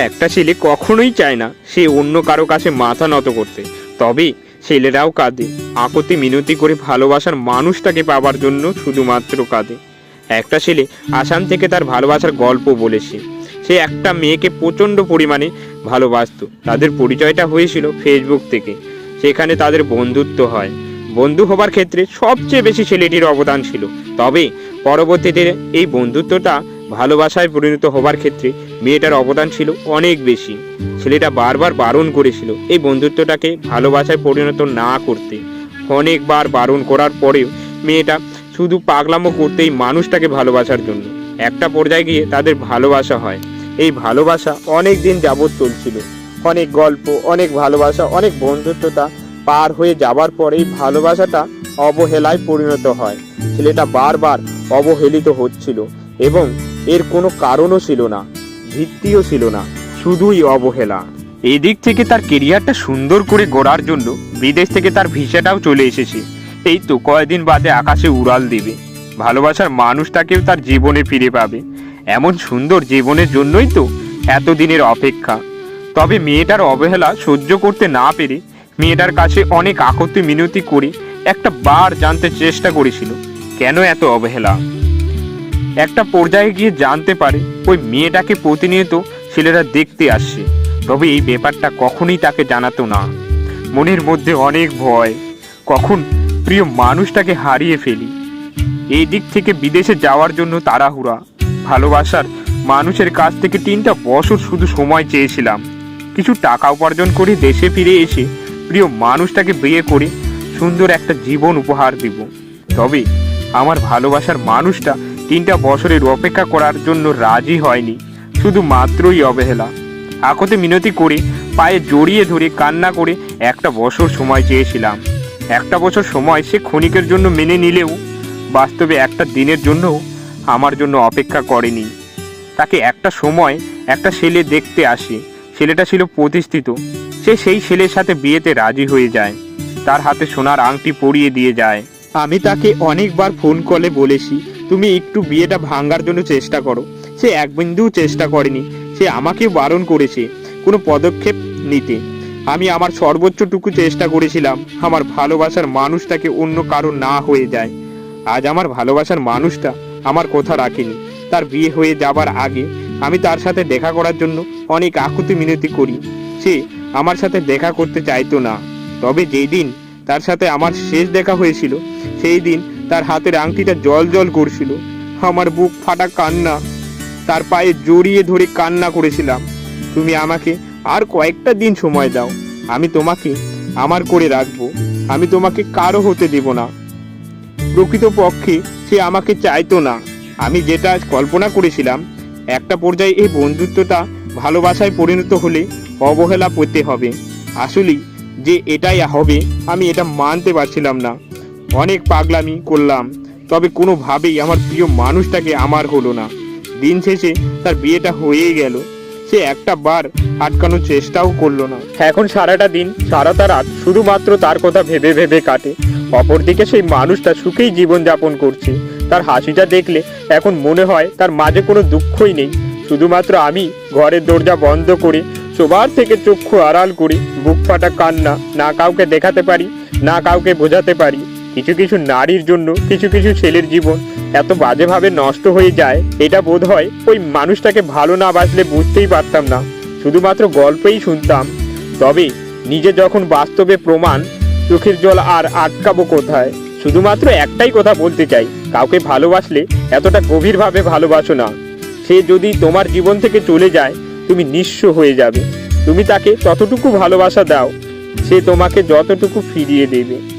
একটা ছেলে কখনোই চায় না সে অন্য কারও কাছে মাথা নত করতে। তবে ছেলেরাও কাঁদে। আকতি মিনতি করে ভালোবাসার মানুষটাকে পাবার জন্য শুধুমাত্র কাঁদে। একটা ছেলে আসাম থেকে তার ভালোবাসার গল্প বলেছে। সে একটা মেয়েকে প্রচণ্ড পরিমাণে ভালোবাসতো। তাদের পরিচয়টা হয়েছিল ফেসবুক থেকে। সেখানে তাদের বন্ধুত্ব হয়। বন্ধু হবার ক্ষেত্রে সবচেয়ে বেশি ছেলেটির অবদান ছিল। তবে পরবর্তীতে এই বন্ধুত্বটা ভালোবাসায় পরিণত হবার ক্ষেত্রে মেয়েটার অবদান ছিল অনেক বেশি। ছেলেটা বারবার বারণ করেছিল এই বন্ধুত্বটাকে ভালোবাসায় পরিণত না করতে। অনেকবার বারণ করার পরেও মেয়েটা শুধু পাগলামো করতেই মানুষটাকে ভালোবাসার জন্য। একটা পর্যায়ে গিয়ে তাদের ভালোবাসা হয়। এই ভালোবাসা অনেক দিন যাবৎ চলছিল। অনেক গল্প, অনেক ভালোবাসা, অনেক বন্ধুত্বতা পার হয়ে যাবার পর এই ভালোবাসাটা অবহেলায় পরিণত হয়। ছেলেটা বারবার অবহেলিত হচ্ছিল এবং এর কোনো কারণও ছিল না। ভিত্তিও ছিল না, শুধুই অবহেলা। এদিক থেকে তার কেরিয়ারটা সুন্দর করে গড়ার জন্য বিদেশ থেকে তার ভিসাটাও চলে এসেছে। এই তো কয়েকদিন বাদে আকাশে উড়াল দেবে। ভালোবাসার মানুষটাকেও তার জীবনে ফিরে পাবে। এমন সুন্দর জীবনের জন্যই তো এতদিনের অপেক্ষা। তবে মেয়েটার অবহেলা সহ্য করতে না পেরে মেয়েটার কাছে অনেক আকতি মিনতি করে একটা বার জানতে চেষ্টা করেছিল, কেন এত অবহেলা? একটা পর্যায়ে গিয়ে জানতে পারে ওই মেয়েটাকে প্রতিনিয়ত ছেলেরা দেখতে আসছে তবে এই ব্যাপারটা কখনই তাকে জানাতো না। মনের মধ্যে অনেক ভয়। কখন প্রিয় মানুষটাকে হারিয়ে ফেলি। এই দিক থেকে বিদেশে যাওয়ার জন্য তাড়াহুড়া। ভালোবাসার মানুষের কাছ থেকে তিনটা বছর শুধু সময় চেয়েছিলাম। কিছু টাকা উপার্জন করে দেশে ফিরে এসে প্রিয় মানুষটাকে বিয়ে করে সুন্দর একটা জীবন উপহার দিব। তবে আমার ভালোবাসার মানুষটা তিনটা বছরের অপেক্ষা করার জন্য রাজি হয়নি, শুধু মাত্রই অবহেলা। আকতে মিনতি করে পায়ে জড়িয়ে ধরে কান্না করে একটা বছর সময় চেয়েছিলাম। একটা বছর সময় সে ক্ষণিকের জন্য মেনে নিলেও, বাস্তবে একটা দিনের জন্যও আমার জন্য অপেক্ষা করেনি। তাকে একটা সময় একটা ছেলে দেখতে আসে, ছেলেটা ছিল প্রতিষ্ঠিত। সে সেই ছেলের সাথে বিয়েতে রাজি হয়ে যায়। তার হাতে সোনার আংটি পরিয়ে দিয়ে যায়। আমি তাকে অনেকবার ফোন কলে বলেছি, তুমি একটু বিয়েটা ভাঙার জন্য চেষ্টা করো। সে এক বিন্দুও চেষ্টা করেনি, সে আমাকে বারণ করেছে কোনো পদক্ষেপ নিতে। আমি আমার সর্বোচ্চটুকু চেষ্টা করেছিলাম, আমার ভালোবাসার মানুষটাকে অন্য কারও না হয়ে যায়। আজ আমার ভালোবাসার মানুষটা আমার কথা রাখেনি। তার বিয়ে হয়ে যাবার আগে আমি তার সাথে দেখা করার জন্য অনেক আকুতি মিনতি করি। সে আমার সাথে দেখা করতে চাইতো না। তবে যেই দিন তার সাথে আমার শেষ দেখা হয়েছিল। সেই দিন তার হাতের আংটিটা জল জল করছিল। আমার বুক ফাটা কান্না। তার পায়ে জড়িয়ে ধরে কান্না করেছিলাম। তুমি আমাকে আর কয়েকটা দিন সময় দাও। আমি তোমাকে আমার করে রাখব। আমি তোমাকে কারও হতে দেব না। প্রকৃতপক্ষে সে আমাকে চাইতো না। আমি যেটা কল্পনা করেছিলাম, একটা পর্যায়ে এই বন্ধুত্বটা ভালোবাসায় পরিণত হলে অবহেলা পেতে হবে। আসলেই যে এটাই হবে, আমি এটা মানতে পারছিলাম না। অনেক পাগলামি করলাম, তবে কোনোভাবেই আমার প্রিয় মানুষটাকে আমার হলো না। দিন শেষে তার বিয়েটা হয়েই গেল। সে একটা বার আটকানোর চেষ্টাও করল না। এখন সারাটা দিন সারাটা রাত শুধুমাত্র তার কথা ভেবে ভেবে কাটে। অপরদিকে সেই মানুষটা সুখেই জীবনযাপন করছে। তার হাসিটা দেখলে এখন মনে হয় তার মাঝে কোনো দুঃখই নেই। শুধুমাত্র আমি ঘরের দরজা বন্ধ করে সবার থেকে চক্ষু আড়াল করি, বুক ফাটা কান্না, না কাউকে দেখাতে পারি, না কাউকে বোঝাতে পারি। কিছু কিছু নারীর জন্য, কিছু কিছু ছেলের জীবন এত বাজেভাবে নষ্ট হয়ে যায়, এটা বোধ হয় ওই মানুষটাকে ভালো না বাসলে বুঝতেই পারতাম না। শুধুমাত্র গল্পেই শুনতাম। তবে নিজে যখন বাস্তবে প্রমাণ, চোখের জল আর আটকাবো কোথায়? শুধুমাত্র একটাই কথা বলতে চাই, কাউকে ভালোবাসলে এতটা গভীরভাবে ভালোবাসো না। সে যদি তোমার জীবন থেকে চলে যায় তুমি নিঃস্ব হয়ে যাবে। তুমি তাকে ততটুকু ভালোবাসা দাও সে তোমাকে যতটুকু ফিরিয়ে দেবে।